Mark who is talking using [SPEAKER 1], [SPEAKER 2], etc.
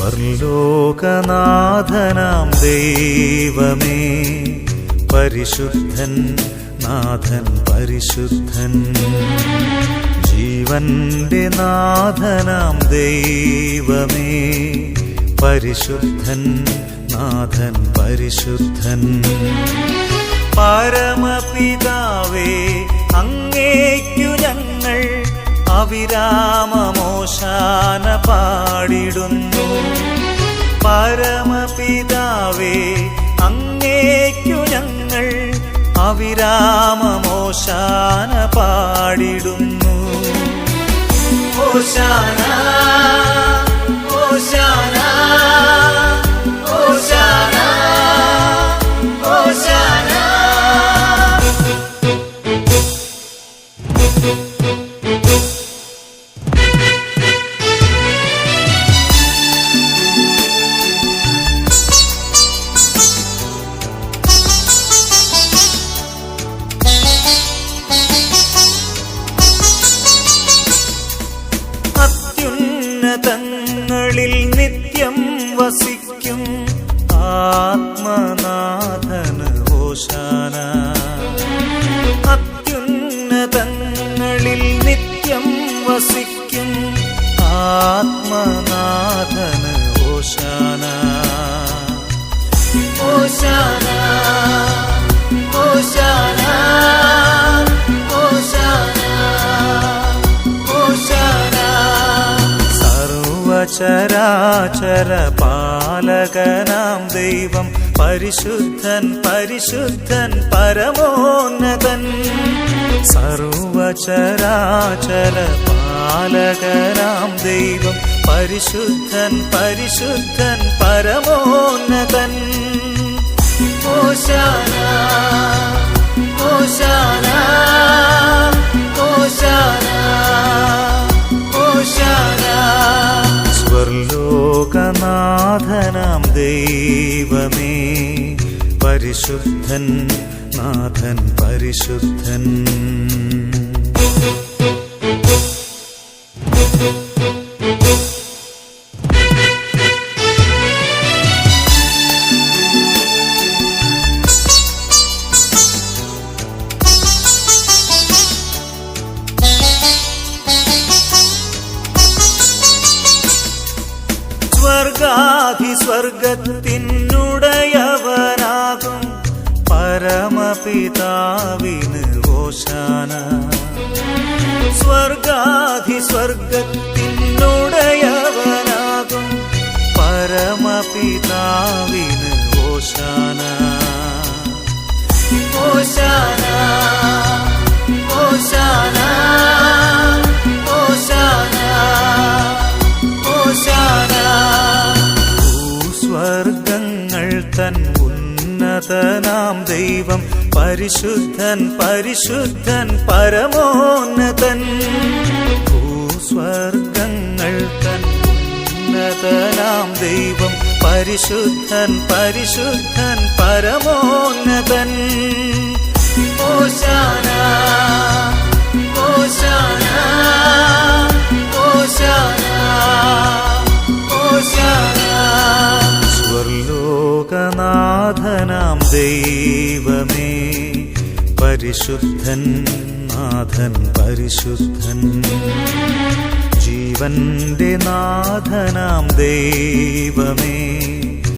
[SPEAKER 1] സ്വർലോകനാഥനാം ദൈവമേ. പരിശുദ്ധൻ നാഥൻ പരിശുദ്ധൻ. ജീവന്റെ നാഥനാം ദൈവമേ. പരിശുദ്ധൻ നാഥൻ പരിശുദ്ധൻ. പരമപിതാവേ അങ്ങേക്കു അവിരാമമോശാന പാടിടുന്നു. പരമപിതാവേ അങ്ങേക്കു ഞങ്ങൾ അവിരാമമോശാന പാടിടുന്നു. ഓശാന ഓശാന ഓശാന ഓശാന. അത്യുന്നതങ്ങളിൽ നിത്യം വസിക്കും ആത്മനാഥന് സർവചരാചര പാലകനാം ദൈവം പരിശുദ്ധൻ പരിശുദ്ധൻ പരമോന്നതൻ. സർവചരാചര പാലകനാം ദൈവം പരിശുദ്ധൻ പരിശുദ്ധൻ പരമോന്നതൻ. ഓശാന സ്വർലോകനാഥനാം ദൈവമേ. പരിശുദ്ധൻ നാഥൻ പരിശുദ്ധൻ. സ്വർഗത്തിനുടയവനാകും പരമപിതാവിന് ഓശാന. സ്വർഗാധി സ്വർഗത്തിനുടയവനാകും പരമപിതാവിന് ഓശാന. ഓശാന. ഉന്നതനാം ദൈവം പരിശുദ്ധൻ പരിശുദ്ധൻ പരമോന്നതൻ. ഭൂസ്വർഗങ്ങൾ തൻ ഉന്നതനാം ദൈവം പരിശുദ്ധൻ പരിശുദ്ധൻ പരമോന്നതൻ. ഓശാന ഓശാന ഓശാന ഓശാന. സ്വർലോകനാഥനാം ദൈവമേ. പരിശുദ്ധൻ നാഥൻ പരിശുദ്ധൻ. ജീവന്റെ നാഥനാം ദൈവമേ.